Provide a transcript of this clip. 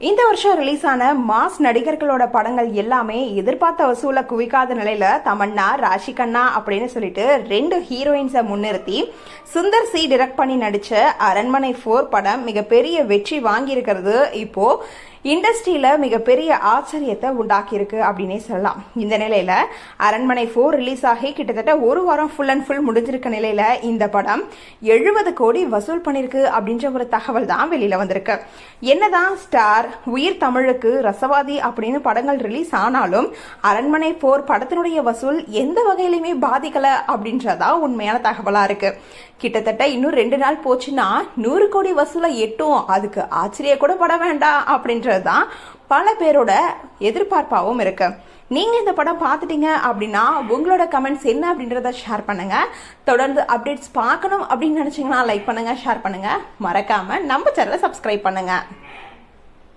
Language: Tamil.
இந்த வருஷம் ரிலீஸ் ஆன மாஸ் நடிகர்களோட படங்கள் எல்லாமே எதிர்பார்த்த வசூலை குவிக்காத நிலையில தமன்னா ராஷி கண்ணா அப்படின்னு சொல்லிட்டு ரெண்டு ஹீரோயின்ஸை முன்னிறுத்தி சுந்தர் சி டிரெக்ட் பண்ணி நடிச்ச அரண்மனை ஃபோர் படம் மிகப்பெரிய வெற்றி வாங்கியிருக்கிறது. இப்போ இண்டஸ்ட்ரியில் மிகப்பெரிய ஆச்சரியத்தை உண்டாக்கியிருக்கு அப்படின்னே சொல்லலாம். இந்த நிலையில் அரண்மனை ஃபோர் ரிலீஸ் ஆகி கிட்டத்தட்ட ஒரு வாரம் ஃபுல் அண்ட் ஃபுல் முடிஞ்சிருக்க நிலையில் இந்த படம் எழுபது கோடி வசூல் பண்ணியிருக்கு அப்படின்ற ஒரு தகவல் தான் வெளியில் வந்திருக்கு. என்னதான் ஸ்டார் உயிர் தமிழுக்கு ரசவாதி அப்படின்னு படங்கள் ரிலீஸ் ஆனாலும் அரண்மனை ஃபோர் படத்தினுடைய வசூல் எந்த வகையிலுமே பாதிக்கல அப்படின்றதா உண்மையான தகவலாக இருக்கு. கிட்டத்தட்ட இன்னும் ரெண்டு நாள் போச்சுன்னா நூறு கோடி வசூலை எட்டும். அதுக்கு ஆச்சரிய கூட பட வேண்டாம் அப்படின்ற அப்படிங்கிறது தான் பல பேரோட எதிர்பார்ப்பாகவும் இருக்கு. நீங்கள் இந்த படம் பார்த்துட்டீங்க அப்படின்னா உங்களோட கமெண்ட்ஸ் என்ன அப்படின்றத ஷேர் பண்ணுங்க. தொடர்ந்து அப்டேட்ஸ் பார்க்கணும் அப்படின்னு நினைச்சீங்கன்னா லைக் பண்ணுங்க ஷேர் பண்ணுங்க. மறக்காம நம்ம சேனலை சப்ஸ்கிரைப் பண்ணுங்க.